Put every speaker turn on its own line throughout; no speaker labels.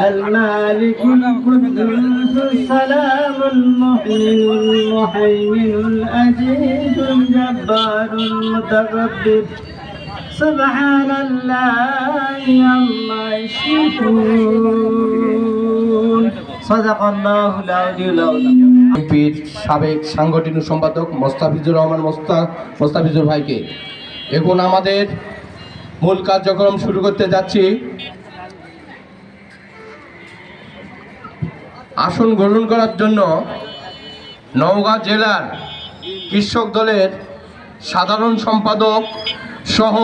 المالك القدوس السلام المؤمن المهيمن العزيز الجبار المتكبر سبحان الله عما يشركون صدق الله العلي العظيم
বিএনপির সাবেক সাংগঠনিক সম্পাদক মোস্তাফিজুর রহমান মোস্তা মোস্তাফিজুর ভাইকে এখন আমাদের মূল কার্যক্রম শুরু করতে যাচ্ছি আসন গ্রহণ করার জন্য নওগাঁ জেলার কৃষক দলের সাধারণ সম্পাদক সহ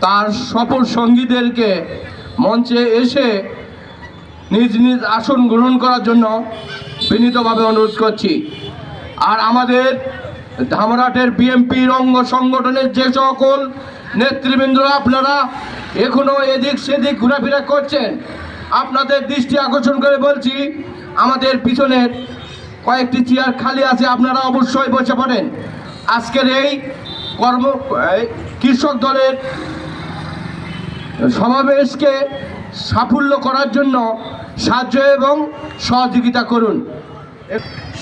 তার সফল সঙ্গীদেরকে মঞ্চে এসে নিজ নিজ আসন গ্রহণ করার জন্য বিনীতভাবে অনুরোধ করছি। আর আমাদের ধামরাটের বিএমপির অঙ্গ সংগঠনের যে সকল নেতৃবৃন্দরা, আপনারা এখনও এদিক সেদিক ঘোরাফেরা করছেন আপনাদের দৃষ্টি আকর্ষণ করে বলছি, আমাদের পিছনের কয়েকটি চেয়ার খালি আছে, আপনারা অবশ্যই বসে পড়েন। আজকের এই কর্ম কৃষক দলের সমাবেশকে সাফল্য করার জন্য সাহায্য এবং সহযোগিতা করুন।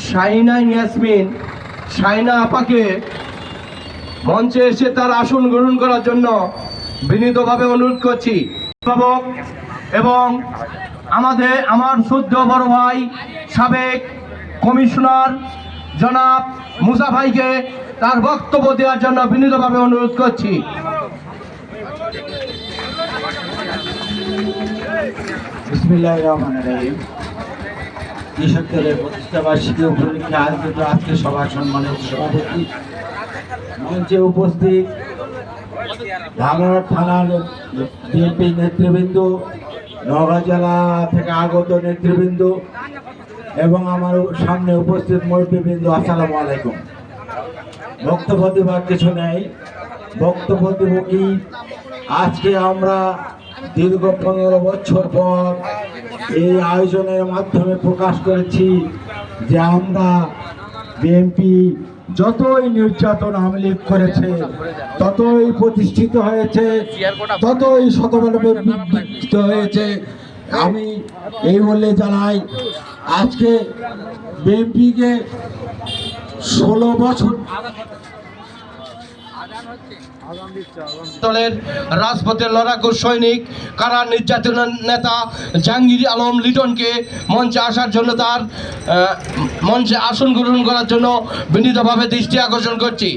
শাহিনা ইয়াসমিন শাহিনা আপাকে মঞ্চে এসে তার আসন গ্রহণ করার জন্য বিনীতভাবে অনুরোধ করছি। অভিভাবক এবং আমাদের, আমার শুদ্ধ বড় ভাই, সাবেক কমিশনার জনাব মুসা ভাইকে তার বক্তব্য দেওয়ার জন্য বিনীতভাবে অনুরোধ করছি।
আজকে সভা উপস্থিত ধামরাট থানার বিএনপি নেতৃবৃন্দ নওগাঁ জেলা থেকে আগত নেতৃবৃন্দ এবং আমার সামনে উপস্থিত মুরব্বীবৃন্দ আসসালামু আলাইকুম। বক্তব্য দেবার কিছু নেই। বক্তব্য দেব কি? আজকে আমরা দীর্ঘ পনেরো বছর পর এই আয়োজনের মাধ্যমে প্রকাশ করেছি যে আমরা বিএনপি যতই নির্যাতন আমলিক করেছে ততই প্রতিষ্ঠিত হয়েছে ততই শতভাবে বিকৃত হয়েছে, আমি এই বলে জানাই, আজকে বিএনপিকে ষোলো বছর
দলের রাজপথের লড়াকু সৈনিক, কারা নির্যাতনের নেতা জাহাঙ্গীর আলম লিটনকে মঞ্চে আসার জন্য তার মঞ্চে আসন গ্রহণ করার জন্য বিনীতভাবে দৃষ্টি আকর্ষণ করছি।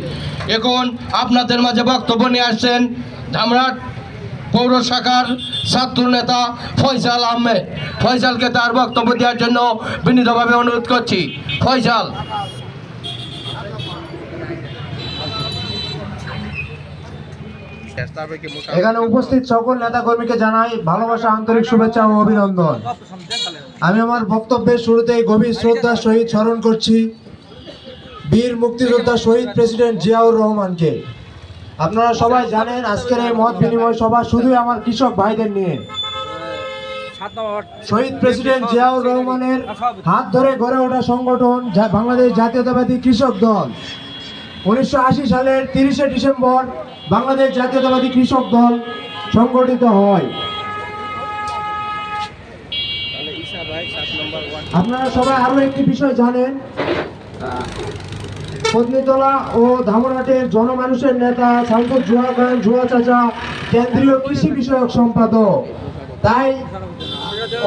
এখন আপনাদের মাঝে বক্তব্য নিয়ে আসছেন ধামরাট পৌর শাখার ছাত্র নেতা ফয়সাল আহমেদ। ফয়সালকে তার বক্তব্য দেওয়ার জন্য বিনীতভাবে অনুরোধ করছি। ফয়সাল।
এখানে উপস্থিত সকল নেতাকর্মীকে জানাই ভালোবাসা আন্তরিক শুভেচ্ছা ও অভিনন্দন। আমি আমার বক্তব্যের শুরুতেই গভীর শ্রদ্ধা সহিত স্মরণ করছি বীর মুক্তিযোদ্ধা শহীদ প্রেসিডেন্ট জিয়াউর রহমানকে। আপনারা সবাই জানেন আজকের এই মত বিনিময় সভা শুধুই আমার কৃষক ভাইদের নিয়ে। শহীদ প্রেসিডেন্ট জিয়াউর রহমানের হাত ধরে গড়ে ওঠা সংগঠন বাংলাদেশ জাতীয়তাবাদী কৃষক দল। উনিশশো আশি সালের তিরিশে ডিসেম্বর বাংলাদেশ জাতীয়তাবাদী কৃষক দল সংগঠিত হয়। আপনারা সবাই আরও একটি বিষয় জানেন। পত্নীতলা ও ধামরাটের জনমানুষের নেতা সাংসদ জুয়া খান জুয়া চাচা কেন্দ্রীয় কৃষি বিষয়ক সম্পাদক। তাই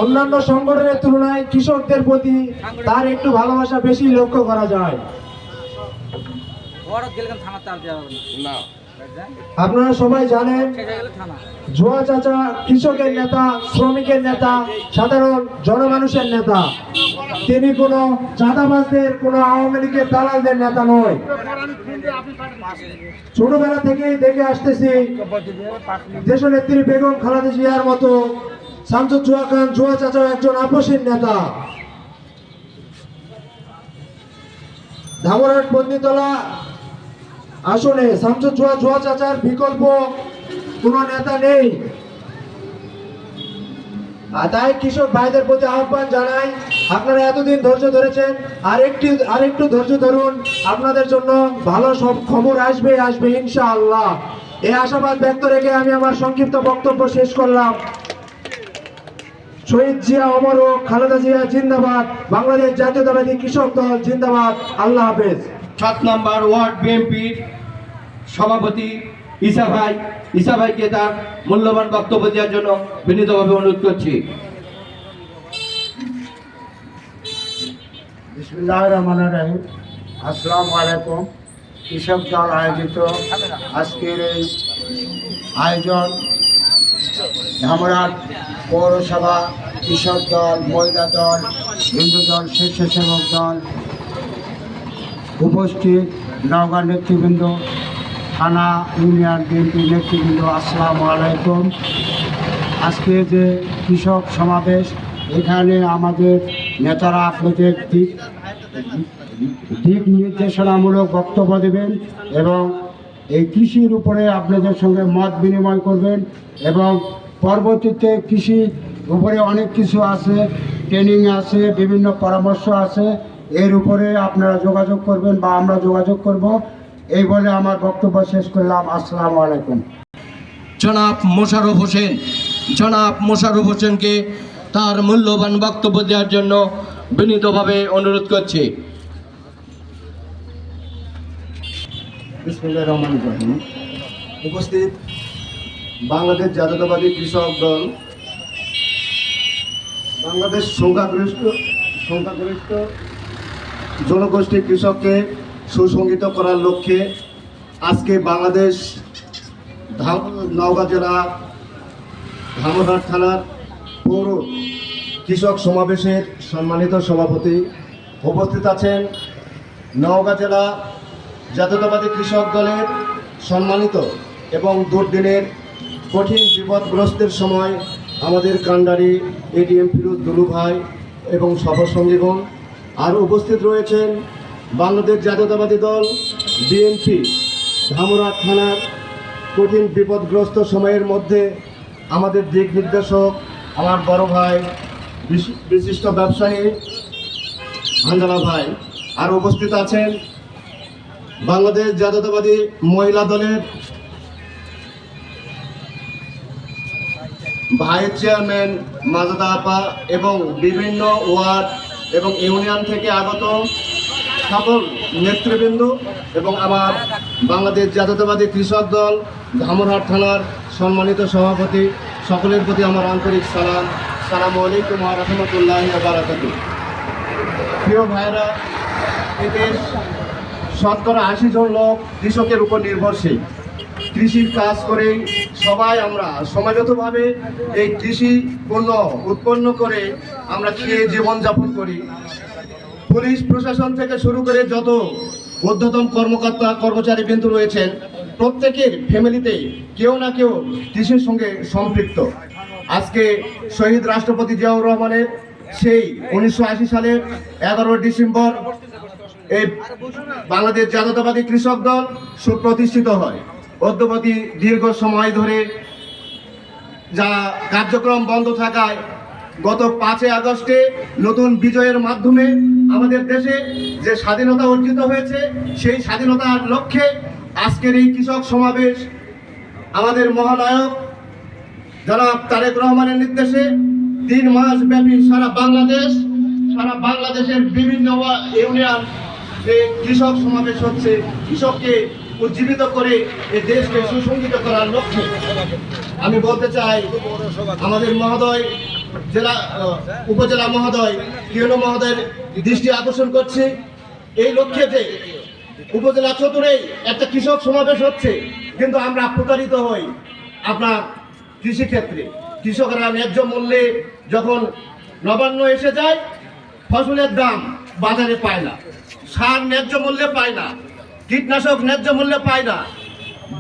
অন্যান্য সংগঠনের তুলনায় কৃষকদের প্রতি তার একটু ভালোবাসা বেশি লক্ষ্য করা যায়। আপনারা সবাই জানেন জুয়া চাচা কৃষকের নেতা শ্রমিকের নেতা সাধারণ জনমানুষের নেতা। তিনি কোনো চাঁদাবাজদের কোনো আওয়ামী লীগের দালালদের নেতা নয়। ছোটবেলা থেকেই দেখে আসতেছি দেশনেত্রী বেগম খালেদা জিয়ার মতো শামসুদ জুয়া খান জুয়া চাচা একজন আপসীর নেতা। ধামরাট বন্দিতলা আসনে শামসুদ জুয়া চাচার বিকল্প কোনো নেতা নেই। তাই কৃষক ভাইদের প্রতি আহ্বান জানাই, আপনারা এতদিন ধৈর্য ধরেছেন আর একটি আর একটু ধৈর্য ধরুন, আপনাদের জন্য ভালো সব খবর আসবে আসবে ইনশাআল্লাহ। এই আশাবাদ ব্যক্ত রেখে আমি আমার সংক্ষিপ্ত বক্তব্য শেষ করলাম।
শহীদ জিয়া অমর ও খালেদা জিয়া জিন্দাবাদ, বাংলাদেশ জাতীয়তাবাদী কৃষক দল জিন্দাবাদ। আল্লাহ হাফেজ।
সাত নম্বর ওয়ার্ড বিএনপির সভাপতি ইসা ভাই। ইসা ভাইকে তার মূল্যবান বক্তব্য দেওয়ার জন্য বিনীতভাবে অনুরোধ করছি।
আসসালামু আলাইকুম। কৃষক দল আয়োজিত আজকের এই আয়োজন ধামরাট পৌরসভা কৃষক দল, মহিলা দল, হিন্দু দল, স্বেচ্ছাসেবক দল উপস্থিত নওগাঁ নেতৃবৃন্দ থানা, ইউনিয়ন, বিএনপি, নেতৃবৃন্দ, আসসালামু আলাইকুম। আজকে যে কৃষক সমাবেশ, এখানে আমাদের নেতারা আপনাদের দিক দিক নির্দেশনামূলক বক্তব্য দেবেন এবং এই কৃষির উপরে আপনাদের সঙ্গে মত বিনিময় করবেন এবং পরবর্তীতে কৃষি উপরে অনেক কিছু আছে ট্রেনিং আছে, বিভিন্ন পরামর্শ আছে, এর উপরে আপনারা যোগাযোগ করবেন বা আমরা যোগাযোগ করব। এই বলে আমার বক্তব্য শেষ করলাম। আসসালামু আলাইকুম।
জনাব মোশাররফ হোসেন জনাব মোশাররফ হোসেনকে তার মূল্যবান বক্তব্য দেওয়ার জন্য বিনীতভাবে অনুরোধ করছি।
উপস্থিত বাংলাদেশ জাতীয়তাবাদী কৃষক দল বাংলাদেশ সংখ্যাগরিষ্ঠ সংখ্যাগরিষ্ঠ জনগোষ্ঠী কৃষককে সুসংগঠিত করার লক্ষ্যে আজকে বাংলাদেশ নওগাঁ জেলা ধামরহাট থানার পৌর কৃষক সমাবেশের সম্মানিত সভাপতি উপস্থিত আছেন নওগাঁ জেলা জাতীয়তাবাদী কৃষক দলের সম্মানিত এবং দুর্দিনের কঠিন বিপদগ্রস্তের সময় আমাদের কান্ডারি এডিএম ফিরোজ দুলু ভাই এবং সফরসঙ্গীগণ আর উপস্থিত রয়েছেন। বাংলাদেশ জাতীয়তাবাদী দল বিএনপি ধামরা থানার কঠিন বিপদগ্রস্ত সময়ের মধ্যে আমাদের দিক নির্দেশক, আমার বড় ভাই, বিশি- বিশিষ্ট ব্যবসায়ী আঞ্জনা ভাই আর উপস্থিত আছেন বাংলাদেশ জাতীয়তাবাদী মহিলা দলের ভাইস চেয়ারম্যান মাজদা আপা এবং বিভিন্ন ওয়ার্ড এবং ইউনিয়ন থেকে আগত সকল নেতৃবৃন্দ এবং আমার বাংলাদেশ জাতীয়তাবাদী কৃষক দল ধামরহাট থানার সম্মানিত সভাপতি, সকলের প্রতি আমার আন্তরিক সালাম। সালাম আলাইকুম রহমতুল্লাহ বারাকাতু প্রিয় ভাইরা এই দেশ শতকরা আশি জন লোক কৃষকের উপর নির্ভরশীল। কৃষির কাজ করেই সবাই আমরা সমাজতভাবে এই কৃষি পণ্য উৎপন্ন করে আমরা খেয়ে জীবনযাপন করি। পুলিশ প্রশাসন থেকে শুরু করে যত ঊর্ধ্বতম কর্মকর্তা, কর্মচারী বিন্দু রয়েছেন, প্রত্যেকের ফ্যামিলিতে কেউ না কেউ কৃষির সঙ্গে সম্পৃক্ত। আজকে শহীদ রাষ্ট্রপতি জিয়াউর রহমানের সেই উনিশশো আশি সালের এগারো ডিসেম্বর এই বাংলাদেশ জাতীয়তাবাদী কৃষক দল সুপ্রতিষ্ঠিত হয়। অদ্যবধি দীর্ঘ সময় ধরে যা কার্যক্রম বন্ধ থাকায় গত পাঁচই আগস্টে নতুন বিজয়ের মাধ্যমে আমাদের দেশে যে স্বাধীনতা অর্জিত হয়েছে, সেই স্বাধীনতার লক্ষ্যে আজকের এই কৃষক সমাবেশ আমাদের মহানায়ক জনাব তারেক রহমানের নির্দেশে তিন মাস ব্যাপী সারা বাংলাদেশ, সারা বাংলাদেশের বিভিন্ন ইউনিয়ন যে কৃষক সমাবেশ হচ্ছে। কৃষককে উজ্জীবিত করে এই দেশকে সুসংগঠিত করার লক্ষ্যে আমি বলতে চাই, আমাদের মহোদয়, জেলা উপজেলা মহোদয় কিরণ মহোদয়ের দৃষ্টি আকর্ষণ করছি। এই লক্ষ্যে যে উপজেলা চতুরেই একটা কৃষক সমাবেশ হচ্ছে, কিন্তু আমরা প্রতারিত হই আপনার কৃষিক্ষেত্রে। কৃষকরা ন্যায্য মূল্যে যখন নবান্ন এসে যায়, ফসলের দাম বাজারে পায় না, সার ন্যায্য মূল্যে পায় না। কীটনাশক ন্যায্য মূল্যে পায় না,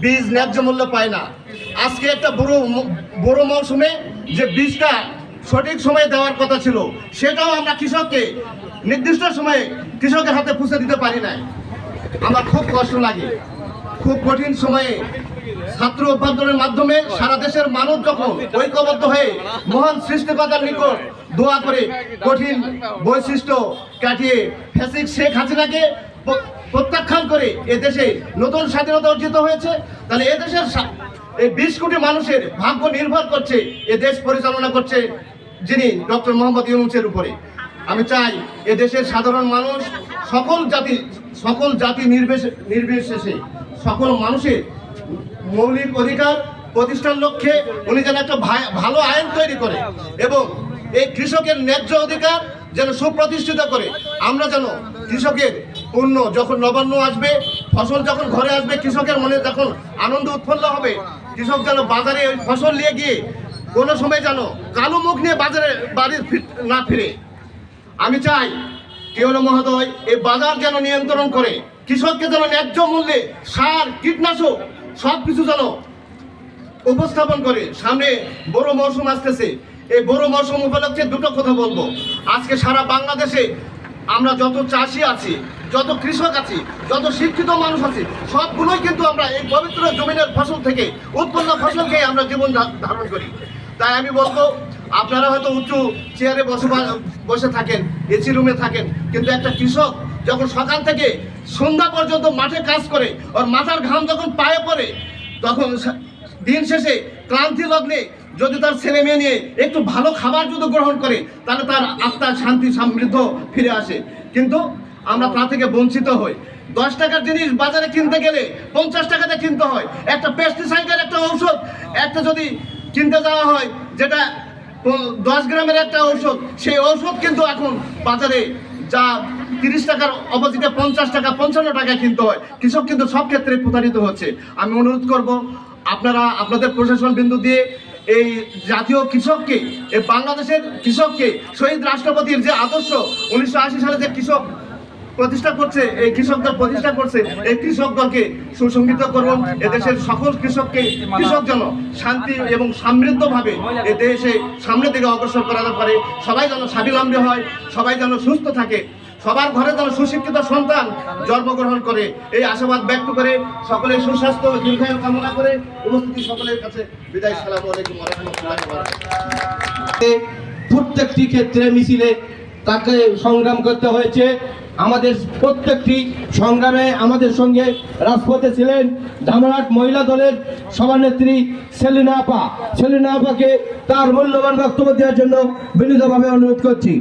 বীজ ন্যায্য মূল্য পায় না। আজকে একটা বড় বড় মৌসুমে যে বীজটা সঠিক সময়ে দেওয়ার কথা ছিল, সেটাও আমরা কৃষককে নির্দিষ্ট সময়ে কৃষকের হাতে পুষে দিতে পারি নাই। আমার খুব কষ্ট লাগে। খুব কঠিন সময়ে ছাত্র অভ্যর্থনের মাধ্যমে সারা দেশের মানুষ যখন ঐক্যবদ্ধ হয়ে মহান সৃষ্টিকর্তার নিকট দোয়া করে কঠিন বৈশিষ্ট্য কাটিয়ে ফেসিক শেখ হাসিনাকে প্রত্যাখ্যান করে এ দেশে নতুন স্বাধীনতা অর্জিত হয়েছে, তাহলে এ দেশের এই বিশ কোটি মানুষের ভাগ্য নির্ভর করছে, এ দেশ পরিচালনা করছে যিনি ডক্টর মোহাম্মদ ইউনুসের উপরে। আমি চাই এ দেশের সাধারণ মানুষ সকল জাতি সকল জাতি নির্বিশেষে সকল মানুষের মৌলিক অধিকার প্রতিষ্ঠার লক্ষ্যে উনি যেন একটা ভালো আইন তৈরি করে এবং এই কৃষকের ন্যায্য অধিকার যেন সুপ্রতিষ্ঠিত করে। আমরা যেন কৃষকের পণ্য যখন নবান্ন আসবে, ফসল যখন ঘরে আসবে, কৃষকের মনে যখন আনন্দ উৎফুল্ল হবে, কৃষক যেন বাজারে ওই ফসল নিয়ে গিয়ে কোনো সময় যেন কালো মুখ নিয়ে বাজারে বাড়ির ফির- না ফিরে। আমি চাই কেউল মহোদয়, এই বাজার যেন নিয়ন্ত্রণ করে, কৃষককে যেন ন্যায্য মূল্যে সার, কীটনাশক সব কিছু যেন উপস্থাপন করে সামনে বড় মৌসুম আসতেছে। এই বড় মৌসুম উপলক্ষে দুটো কথা বলব। আজকে সারা বাংলাদেশে আমরা যত চাষি আছি, যত কৃষক আছি, যত শিক্ষিত মানুষ আছি, সবগুলোই কিন্তু আমরা এই পবিত্র জমিনের ফসল থেকে, উৎপন্ন ফসল খেয়ে আমরা জীবন ধারণ করি। তাই আমি বলব, আপনারা হয়তো উঁচু চেয়ারে বসবাস বসে থাকেন, এসি রুমে থাকেন, কিন্তু একটা কৃষক যখন সকাল থেকে সন্ধ্যা পর্যন্ত মাঠে কাজ করে, ওর মাথার ঘাম যখন পায়ে পড়ে, তখন দিন শেষে ক্লান্তি লগ্নে যদি তার ছেলে মেয়ে নিয়ে একটু ভালো খাবার যদি গ্রহণ করে, তাহলে তার আত্মার শান্তি, সমৃদ্ধ ফিরে আসে। কিন্তু আমরা তা থেকে বঞ্চিত হই। দশ টাকার জিনিস বাজারে কিনতে গেলে পঞ্চাশ টাকাতে কিনতে হয়। একটা পেস্টিসাইডের একটা ঔষধ, একটা যদি কিনতে যাওয়া হয়, যেটা দশ গ্রামের একটা ঔষধ, সেই ঔষধ কিন্তু এখন বাজারে যা তিরিশ টাকার অপোজিটে পঞ্চাশ টাকা, পঞ্চান্ন টাকা কিনতে হয়। কৃষক কিন্তু সব ক্ষেত্রে প্রতারিত হচ্ছে। আমি অনুরোধ করব, আপনারা, আপনাদের প্রশাসন বিন্দু দিয়ে এই জাতীয় কৃষককে, এই বাংলাদেশের কৃষককে, শহীদ রাষ্ট্রপতির যে আদর্শ, উনিশশো আশি সালে যে কৃষক প্রতিষ্ঠা করছে, এই কৃষক দল প্রতিষ্ঠা করছে, এই কৃষক দলকে সুসংগীত করুন। এদেশের সকল কৃষককে, কৃষক যেন শান্তি এবং সমৃদ্ধভাবে এ দেশে সামনের দিকে অগ্রসর করা পারে। সবাই যেন স্বাবলম্বী হয়, সবাই যেন সুস্থ থাকে। সবার ঘরে যেন সুশিক্ষিত সন্তান জন্মগ্রহণ করে, এই আশাবাদ ব্যক্ত করে সকলের সুস্বাস্থ্য দীর্ঘায়ু কামনা করে উপস্থিতি সকলের কাছে বিদায়, সালাম।
প্রত্যেকটি ক্ষেত্রে মিছিলে তাকে সংগ্রাম করতে হয়েছে। আমাদের প্রত্যেকটি সংগ্রামে আমাদের সঙ্গে রাজপথে ছিলেন ধামরাট মহিলা দলের সভানেত্রী সেলিনা আপা। সেলিনা আপাকে তার মূল্যবান বক্তব্য দেওয়ার জন্য বিনীতভাবে অনুরোধ করছি।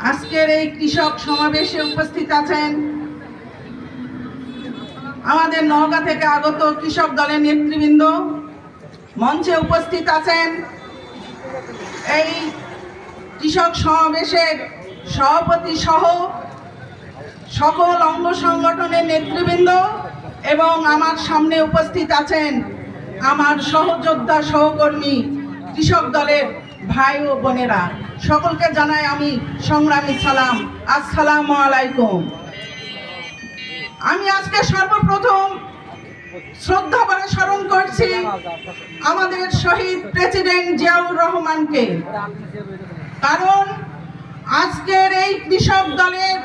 আজকের এই কৃষক সমাবেশে উপস্থিত আছেন আমাদের নওগাঁ থেকে আগত কৃষক দলের নেতৃবৃন্দ। মঞ্চে উপস্থিত আছেন এই কৃষক সমাবেশের সভাপতি সহ সকল অঙ্গ সংগঠনের নেতৃবৃন্দ এবং আমার সামনে উপস্থিত আছেন আমার সহযোদ্ধা সহকর্মী কৃষক দলের ভাই ও বোনেরা। সকলকে জানাই আমি সংগ্রামী সালাম। আসসালামু আলাইকুম। আমি আজকে সর্বপ্রথম শ্রদ্ধা করে স্মরণ করছি আমাদের শহীদ প্রেসিডেন্ট জিয়াউর রহমানকে। কারণ আজকের এই কৃষক দলের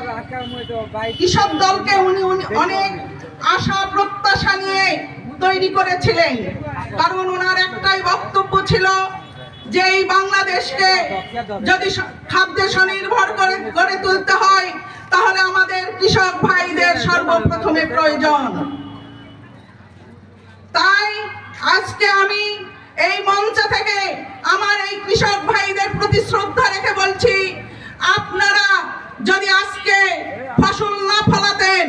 কৃষক দলকে উনি অনেক আশা, প্রত্যাশা নিয়ে তৈরি করেছিলেন। কারণ ওনার একটাই বক্তব্য ছিল যে এই বাংলাদেশকে যদি খাদ্যে স্বনির্ভর করে, গড়ে তুলতে হয়, তাহলে আমাদের কৃষক ভাইদের সর্বপ্রথমে প্রয়োজন। তাই আজকে আমি এই মঞ্চ থেকে আমার এই কৃষক ভাইদের প্রতি শ্রদ্ধা রেখে বলছি, আপনারা যদি আজকে ফসল না ফলাতেন,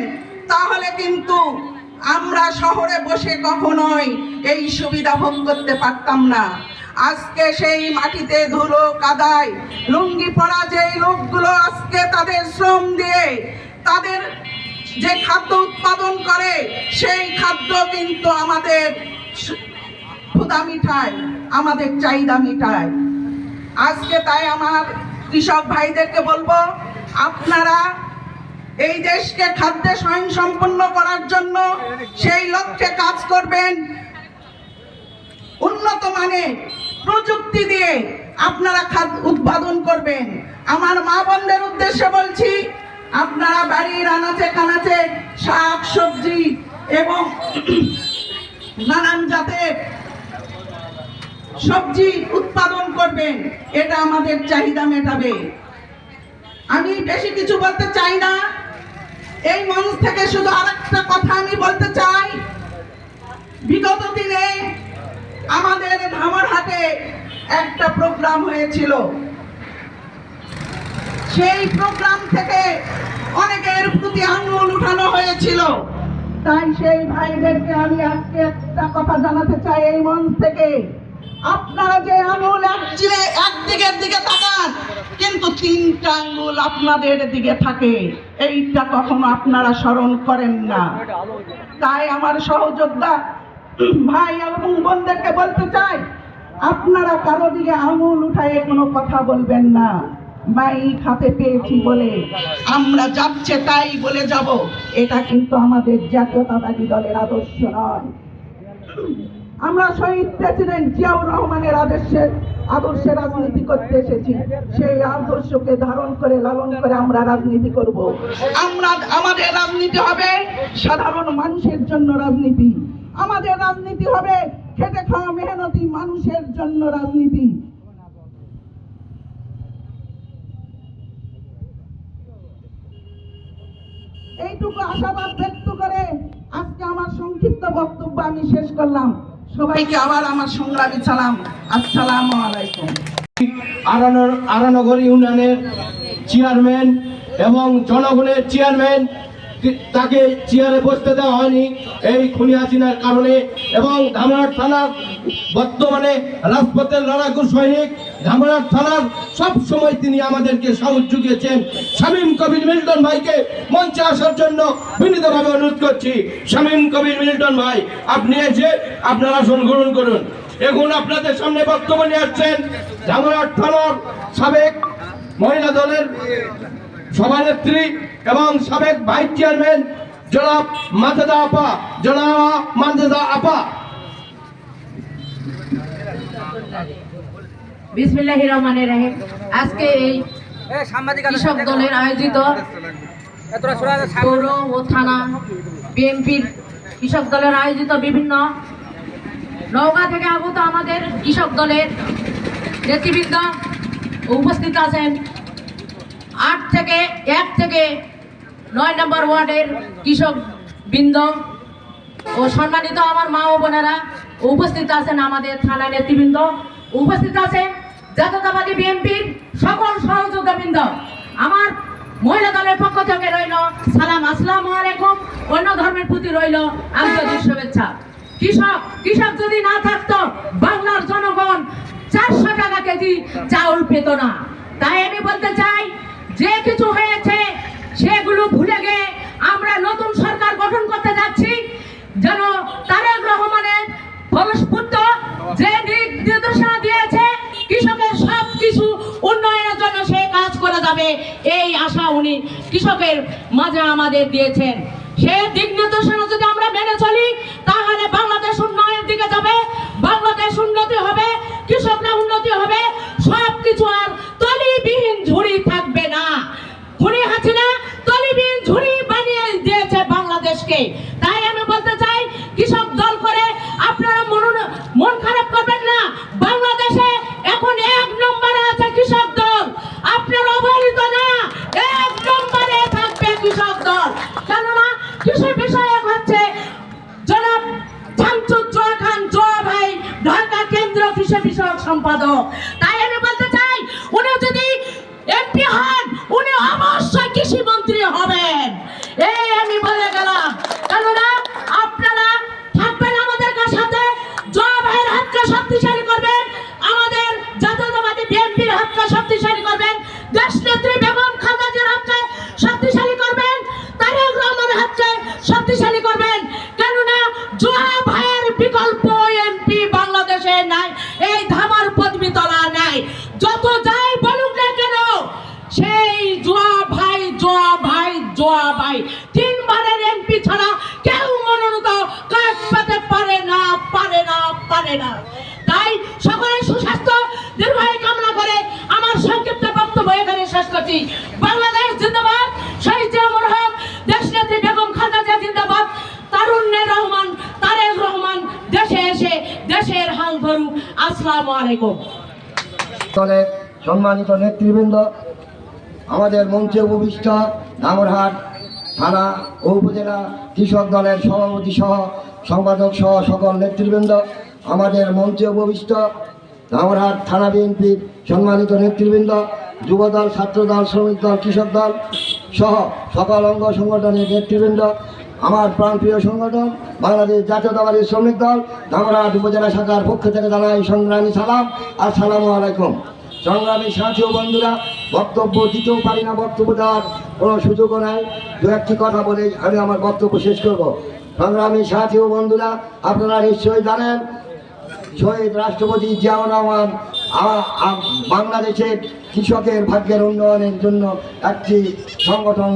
তাহলে কিন্তু আমরা শহরে বসে কখনোই এই সুবিধা ভোগ করতে পারতাম না। আজকে সেই মাটিতে ধুলো, কাদায় লুঙ্গি পরা যে লোকগুলো আজকে তাদের শ্রম দিয়ে তাদের যে খাদ্য উৎপাদন করে, সেই খাদ্য কিন্তু আমাদের ক্ষুধা মিঠায় আমাদের চাহিদা মিটায় আজকে তাই আমার কৃষক ভাইদেরকে বলব, আপনারা এই দেশকে খাদ্যে স্বয়ং সম্পন্ন করার জন্য সেই লক্ষ্যে কাজ করবেন। উন্নত মানের প্রযুক্তি দিয়ে আপনারা খাদ্য উৎপাদন করবেন। আমার মা বোনদের উদ্দেশ্যে বলছি, আপনারা বাড়ির আনাচে কানাচে শাক, সবজি এবং নানান জাতের সবজি উৎপাদন করবেন, এটা আমাদের চাহিদা মেটাবে। আমি বেশি কিছু বলতে চাই না। এই মঞ্চ থেকে শুধু আরেকটা কথা আমি বলতে চাই। বিগত দিনে আমাদের ধামরহাটে একটা প্রোগ্রাম হয়েছিল। সেই প্রোগ্রাম থেকে অনেকের প্রতি আঙুল উঠানো হয়েছিল। তাই সেই ভাইদেরকে আমি আজকে একটা কথা জানাতে চাই এই মঞ্চ থেকে। আপনারা যে আঙুল একদিকে একদিকের দিকে তাকান, কিন্তু তিনটা আঙ্গুল আপনাদের দিকে থাকে। এইটা কখনো আপনারা স্মরণ করেন না। তাই আমার সহযোদ্ধা ভাই এবং বোনদেরকে বলতে চাই, আপনারা কারও দিকে আঙুল উঠায় কোনো কথা বলবেন না। মাইক হাতে পেয়েছি বলে আমরা যাচ্ছে তাই বলে যাব। এটা কিন্তু আমাদের জাতীয়তাবাদী দলের আদর্শ নয়। আমরা শহীদ প্রেসিডেন্ট জিয়াউর রহমানের আদর্শে আদর্শে রাজনীতি করতে এসেছি। সেই আদর্শকে ধারণ করে, লালন করে আমরা রাজনীতি করব। আমরা, আমাদের রাজনীতি হবে সাধারণ মানুষের জন্য রাজনীতি। আমাদের রাজনীতি হবে খেটে খাওয়া মেহনতি মানুষের জন্য রাজনীতি। এইটুকু আশাবাদ ব্যক্ত করে আজকে আমার সংক্ষিপ্ত বক্তব্য আমি শেষ করলাম। সবাইকে আবার আমার সংগ্রামী সালাম। আসসালাম আলাইকুম।
আরানগর ইউনিয়নের চেয়ারম্যান এবং জনগণের চেয়ারম্যান তাকে চেয়ারে বসতে দেওয়া হয়নি। এই খুনি হাসিনার কারণে এবং ধামরাট থানার বর্তমানে রাজপথের লড়াকু সৈনিক ধামরাট থানার সব সময় তিনি আমাদেরকে সাহস জুগিয়েছেন। শামীম কবির মিল্টন ভাইকে মঞ্চে আসার জন্য বিনীতভাবে অনুরোধ করছি। শামীম কবির মিল্টন ভাই, আপনি এসে আপনার আসন গ্রহণ করুন। এখন আপনাদের সামনে নিয়ে আসছেন। ধামরাট থানার সাবেক মহিলা দলের সভানেত্রী এবং সাবেক ভাইস চেয়ারম্যান জনাব মাজেদা আপা জনাব মাজেদা আপা।
বিসমিল্লাহ রহমানের রাহিম। আজকে এই কৃষক দলের আয়োজিত পৌর ও থানা বিএনপির কৃষক দলের আয়োজিত বিভিন্ন নওগাঁ থেকে আগত আমাদের কৃষক দলের নেতৃবৃন্দ উপস্থিত আছেন। আট থেকে এক থেকে নয় নম্বর ওয়ার্ডের কৃষক বৃন্দ ও সম্মানিত আমার মা ও বোনেরা, উপস্থিত আছেন আমাদের থানা নেতৃবৃন্দ, উপস্থিত আছেন জাতীয়তাবাদী বিএনপির সকল সহযোগিতাবৃন্দ আমার মহিলা দলের পক্ষ থেকে রইল সালাম, আসসালামু আলাইকুম। অন্য ধর্মের প্রতি রইল আন্তরিক শুভেচ্ছা। কৃষক কৃষক যদি না থাকতো বাংলার জনগণ চারশো টাকা কেজি চাউল পেত না। তাই আমি বলতে চাই যে কিছু হয়েছে, সেগুলো ভুলে গিয়ে আমরা নতুন সরকার গঠন করতে যাচ্ছি। যেন তারেক রহমানের ভবিষ্যৎ যে নির্দেশনা দিয়েছে, কৃষকের সব কিছু উন্নয়নের জন্য সে কাজ করে যাবে, এই আশা উনি কৃষকের মাঝে আমাদের দিয়েছেন। সে দিক নির্দেশনা যদি আমরা মেনে চলি, তাহলে বাংলাদেশ উন্নয়নের দিকে যাবে, বাংলাদেশ উন্নতি হবে, কৃষকরা উন্নতি হবে সব কিছু আর তলিবিহীন ঝুড়ি থাকবে না। খুনি হাসিনা তলিবিহীন ঝুড়ি বানিয়ে দিয়েছে বাংলাদেশকে। তাই আমি বলতে চাই
দলের সম্মানিত নেতৃবৃন্দ, আমাদের মঞ্চে উপবিষ্ট ধামরহাট থানা ও উপজেলা কৃষক দলের সভাপতি সহ সম্পাদক সহ সকল নেতৃবৃন্দ, আমাদের মঞ্চে উপবিষ্ট ধামরহাট থানা বিএনপির সম্মানিত নেতৃবৃন্দ, যুবদল, ছাত্রদল, শ্রমিক দল, কৃষক দল সহ সকল অঙ্গ সংগঠনের নেতৃবৃন্দ আমার প্রাণপ্রিয় সংগঠন, বাংলাদেশ জাতীয়তাবাদী শ্রমিক দল ধামরাট উপজেলা শাখার পক্ষ থেকে জানাই সংগ্রামী সালাম আর আসসালামু আলাইকুম। সংগ্রামী সাথী ও বন্ধুরা, বক্তব্য দিতেও পারি না, বক্তব্য দেওয়ার কোনো সুযোগও নাই। দু একটি কথা বলেই আমি আমার বক্তব্য শেষ করব। সংগ্রামী সাথী ও বন্ধুরা, আপনারা নিশ্চয়ই জানেন, শহীদ রাষ্ট্রপতি জিয়াউর রহমান বাংলাদেশের কৃষকের ভাগ্যের উন্নয়নের জন্য একটি সংগঠন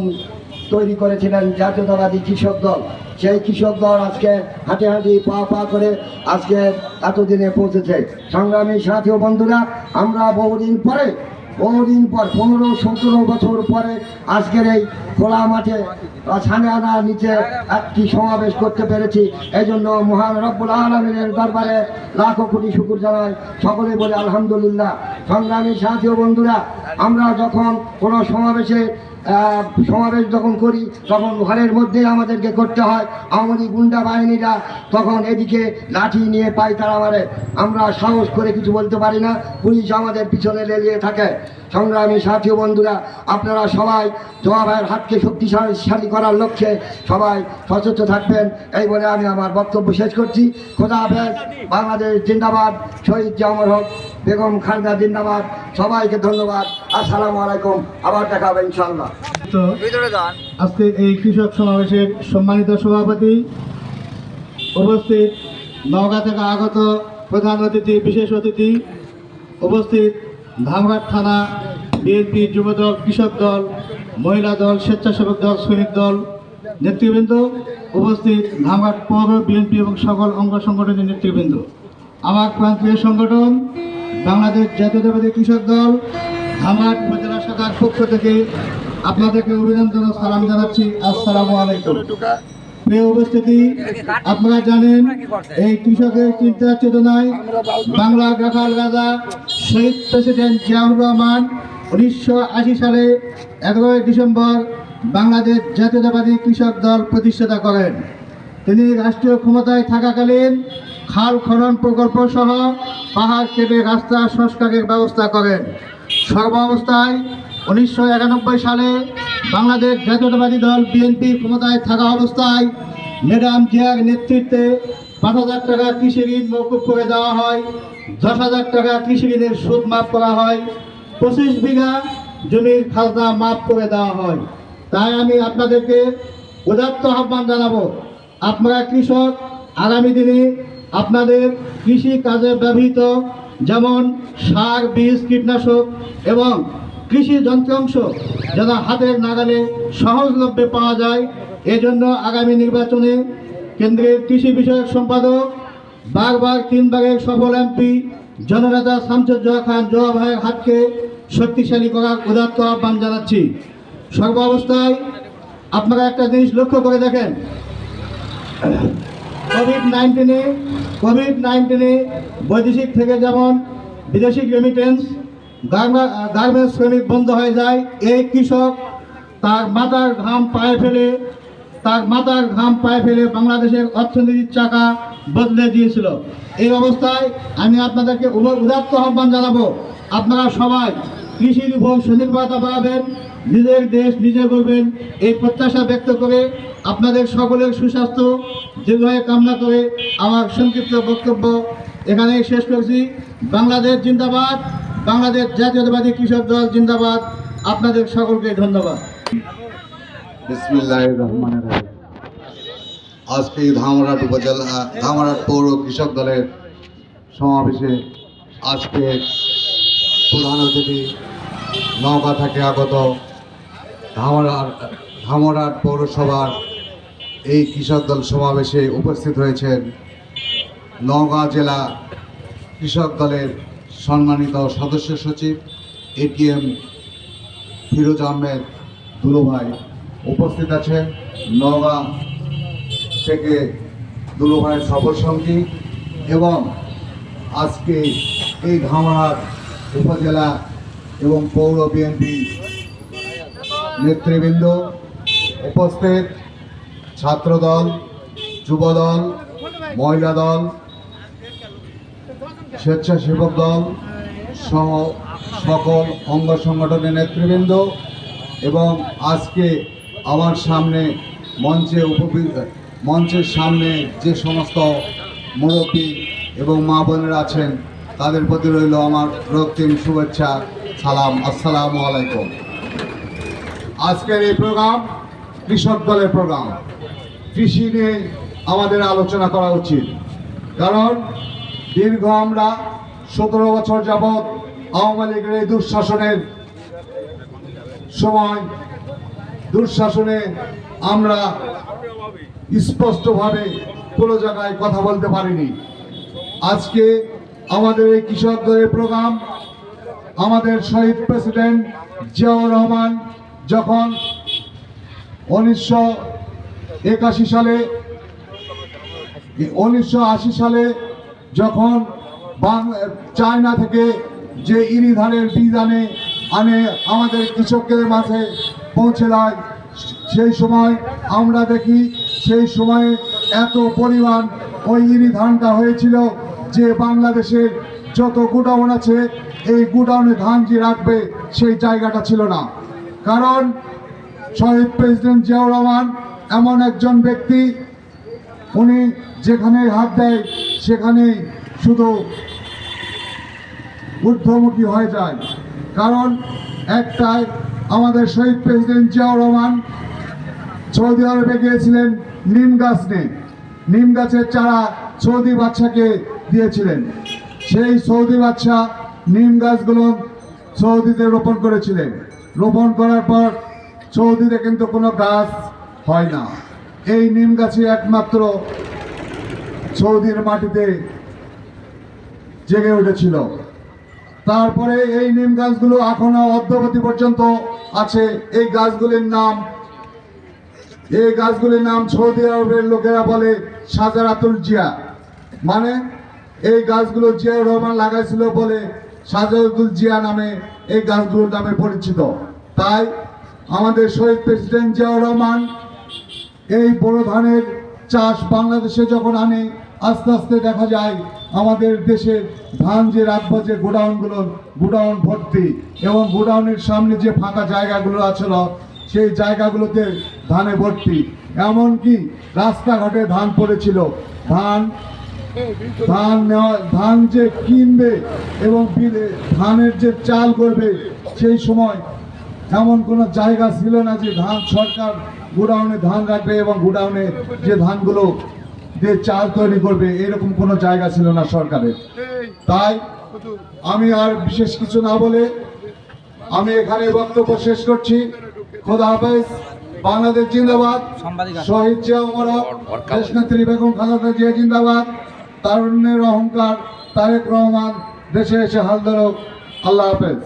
তৈরি করেছিলেন জাতীয়তাবাদী কৃষক দল। সেই কৃষক দল আজকে হাঁটে হাঁটি পা পা করে আজকে এতদিনে পৌঁছেছে। সংগ্রামী সাথী বন্ধুরা, আমরা বহুদিন পরে, বহুদিন পর, পনেরো, সতেরো বছর পরে আজকের এই খোলা মাঠে ছানে আনা নিচে একটি সমাবেশ করতে পেরেছি। এই জন্য মহান রব্বুল আলমিনের দরবারে লাখো কোটি শুকুর জানাই। সকলে বলে আলহামদুলিল্লাহ। সংগ্রামী সাথী বন্ধুরা, আমরা যখন কোনো সমাবেশে সমাবেশ যখন করি, তখন ঘরের মধ্যেই আমাদেরকে করতে হয়। আমাদের গুন্ডা বাহিনীরা তখন এদিকে লাঠি নিয়ে পাই তারা মারে। আমরা সাহস করে কিছু বলতে পারি না। পুলিশ আমাদের পিছনে লেগে থাকে। সংগ্রামী সাথী বন্ধুরা, আপনারা সবাই জমা ভাইয়ের হাতকে শক্তিশালী করার লক্ষ্যে সবাই সচেষ্ট থাকবেন। এই বলে আমি আমার বক্তব্য শেষ করছি। খোদা হাফেজ, বাংলাদেশ জিন্দাবাদ, শহীদ জামর হক, বেগম খালেদা জিন্দাবাদ, সবাইকে ধন্যবাদ। আসসালামু আলাইকুম, আবার দেখা হবে ইনশাআল্লাহ।
আজকে এই কৃষক সমাবেশের সম্মানিত সভাপতি উপস্থিত নওগাঁ থেকে আগত প্রধান অতিথি, বিশেষ অতিথি উপস্থিত ধামঘাট থানা, বিএনপি যুবদল কৃষক দল, মহিলা দল, স্বেচ্ছাসেবক দল, শ্রমিক দল নেতৃবৃন্দ উপস্থিত ধামঘাট পৌর, বিএনপি এবং সকল অঙ্গ সংগঠনের নেতৃবৃন্দ। আমার প্রান্তীয় সংগঠন, বাংলাদেশ জাতীয়তাবাদী কৃষক দল, ধামঘাট উপজেলা শাখার পক্ষ থেকে আপনাদেরকে অভিনন্দন ও সালাম জানাচ্ছি। আসসালামু আলাইকুম। উপস্থিতি, আপনারা জানেন, এই কৃষকের চিন্তা চেতনায় বাংলা রাখাল রাজা শহীদ প্রেসিডেন্ট জিয়াউর রহমান উনিশশো আশি সালে এগারোই ডিসেম্বর বাংলাদেশ জাতীয়তাবাদী কৃষক দল প্রতিষ্ঠাতা করেন। তিনি রাষ্ট্রীয় ক্ষমতায় থাকাকালীন খাল খনন প্রকল্প সহ পাহাড় কেটে রাস্তা সংস্কারের ব্যবস্থা করেন। সর্বাবস্থায় উনিশশো একানব্বই সালে বাংলাদেশ জাতীয়তাবাদী দল বিএনপি ক্ষমতায় থাকা অবস্থায় ম্যাডাম জিয়ার নেতৃত্বে পাঁচ হাজার টাকা কৃষি ঋণ মৌকুব করে দেওয়া হয়। দশ হাজার টাকা কৃষি ঋণের সুদ মাফ করা হয়। পঁচিশ বিঘা জমির খাজনা মাফ করে দেওয়া হয়। তাই আমি আপনাদেরকে উদাত্ত আহ্বান জানাব, আপনারা কৃষক, আগামী দিনে আপনাদের কৃষি কাজে ব্যবহৃত যেমন সার, বীজ, কীটনাশক এবং কৃষি যন্ত্রাংশ যেন হাতের নাগালে সহজলভ্যে পাওয়া যায়, এজন্য আগামী নির্বাচনে কেন্দ্রের কৃষি বিষয়ক সম্পাদক, বারবার তিনবারের সফল এমপি জননেতা শামসুজ্জোহা খান জোয়া ভাইয়ের হাতকে শক্তিশালী করার উদাত্ত আহ্বান জানাচ্ছি। সর্বাবস্থায় আপনারা একটা জিনিস লক্ষ্য করে দেখেন। কোভিড নাইন্টিনে কোভিড নাইন্টিনে বৈদেশিক থেকে যেমন বিদেশি রেমিটেন্স গার্মেন্টস শ্রমিক বন্ধ হয়ে যায়। এই কৃষক তার মাথার ঘাম পায়ে ফেলে, তার মাথার ঘাম পায়ে ফেলে বাংলাদেশের অর্থনীতির চাকা বদলে দিয়েছিল। এই অবস্থায় আমি আপনাদেরকে উদাত্ত আহ্বান জানাব, আপনারা সবাই কৃষির উপর স্বনির্ভরতা বাড়াবেন, নিজের দেশ নিজে করবেন এই প্রত্যাশা ব্যক্ত করে আপনাদের সকলের সুস্বাস্থ্য, দীর্ঘায় কামনা করে আমার সংক্ষিপ্ত বক্তব্য এখানেই শেষ করছি। বাংলাদেশ জিন্দাবাদ, বাংলাদেশ জাতীয়তাবাদী কৃষক দল জিন্দাবাদ। আপনাদের সকলকে ধন্যবাদ।
আজকে ধামরাট উপজেলা, ধামরাট পৌর কৃষক দলের সমাবেশে আজকে প্রধান অতিথি নৌকা থেকে আগত ধামরাট ধামরাট পৌরসভার এই কৃষক দল সমাবেশে উপস্থিত হয়েছেন। নওগাঁ জেলা কৃষক দলের সম্মানিত সদস্য সচিব এটিএম ফিরোজ আহমেদ দুলুভাই উপস্থিত আছেন নওগাঁ থেকে দুলুভাইয়ের সফর সঙ্গী এবং আজকে এই ধামরাট উপজেলা এবং পৌর বিএনপি নেতৃবৃন্দ উপস্থিত, ছাত্রদল, যুবদল, মহিলা দল স্বেচ্ছাসেবক দল সহ সকল অঙ্গ সংগঠনের নেতৃবৃন্দ এবং আজকে আমার সামনে মঞ্চে মঞ্চের সামনে যে সমস্ত মুরব্বী এবং মা বোনেরা আছেন, তাদের প্রতি রইল আমার রক্তিম শুভেচ্ছা, সালাম, আসসালামু আলাইকুম। আজকের এই প্রোগ্রাম কৃষক দলের প্রোগ্রাম। কৃষি নিয়ে আমাদের আলোচনা করা উচিত। কারণ দীর্ঘ আমরা সতেরো বছর যাবৎ আওয়ামী লীগের এই দুঃশাসনের সময়, দুঃশাসনে আমরা স্পষ্টভাবে কোনো জায়গায় কথা বলতে পারিনি। আজকে আমাদের এই কৃষক দলের প্রোগ্রাম, আমাদের শহীদ প্রেসিডেন্ট জিয়াউর রহমান যখন উনিশশো একাশি সালে, উনিশশো আশি সালে যখন চায়না থেকে যে ইরি ধানের বীজ আনে আনে আমাদের কৃষকদের মাঝে পৌঁছে দেয়, সেই সময় আমরা দেখি, সেই সময়ে এত পরিমাণ ওই ইরি ধানটা হয়েছিল যে বাংলাদেশের যত গুডাউন আছে, এই গুডাউনে ধান যে রাখবে, সেই জায়গাটা ছিল না। কারণ শহীদ প্রেসিডেন্ট জিয়াউর রহমান এমন একজন ব্যক্তি, উনি যেখানে হাত দেয় সেখানেই শুধু ঊর্ধ্বমুখী হয়ে যায়। কারণ একটাই আমাদের শহীদ প্রেসিডেন্ট জিয়াউর রহমান সৌদি আরবে গিয়েছিলেন নিম গাছ নিয়ে নিম গাছের চারা সৌদি বাচ্চাকে দিয়েছিলেন। সেই সৌদি বাচ্চা নিম গাছগুলো সৌদিতে রোপণ করেছিলেন। রোপণ করার পর সৌদিতে কিন্তু কোনো গাছ হয় না। এই নিম গাছে একমাত্র সৌদির মাটিতে জেগে উঠেছিল। তারপরে এই নিম গাছগুলো এখনও অদ্যবধি পর্যন্ত আছে। এই গাছগুলির নাম, এই গাছগুলির নাম সৌদি আরবের লোকেরা বলে সাজারাতুল জিয়া। মানে এই গাছগুলো জিয়াউর রহমান লাগাইছিল বলে সাজারাতুল জিয়া নামে এই গাছগুলোর নামে পরিচিত। তাই আমাদের শহীদ প্রেসিডেন্ট জিয়াউর রহমান এই বড় ধানের চাষ বাংলাদেশে যখন আনে, আস্তে আস্তে দেখা যায় আমাদের দেশের ধান যে রাখব, যে গোডাউনগুলো, গোডাউন ভর্তি এবং গোডাউনের সামনে যে ফাঁকা জায়গাগুলো আছিল সেই জায়গাগুলোতে ধানে ভর্তি। এমনকি রাস্তাঘাটে ধান পড়েছিল। ধান ধান নেওয়া, ধান যে কিনবে এবং ধানের যে চাল করবে সেই সময় এমন কোনো জায়গা ছিল না যে ধান সরকার গোডাউনে ধান রাখবে এবং গোডাউনে যে ধানগুলো যে চাল তৈরি করবে এরকম কোনো জায়গা ছিল না সরকারের। তাই আমি আর বিশেষ কিছু না বলে আমি এখানে বক্তব্য শেষ করছি। খোদা হাফেজ বাংলাদেশ জিন্দাবাদ। শহীদ জিয়া উমরক দেশনেত্রী বেগম খালেদা জিয়া জিন্দাবাদ। তারুণ্যের অহংকার তারেক রহমান দেশে এসে হাল ধরো আল্লাহ হাফেজ।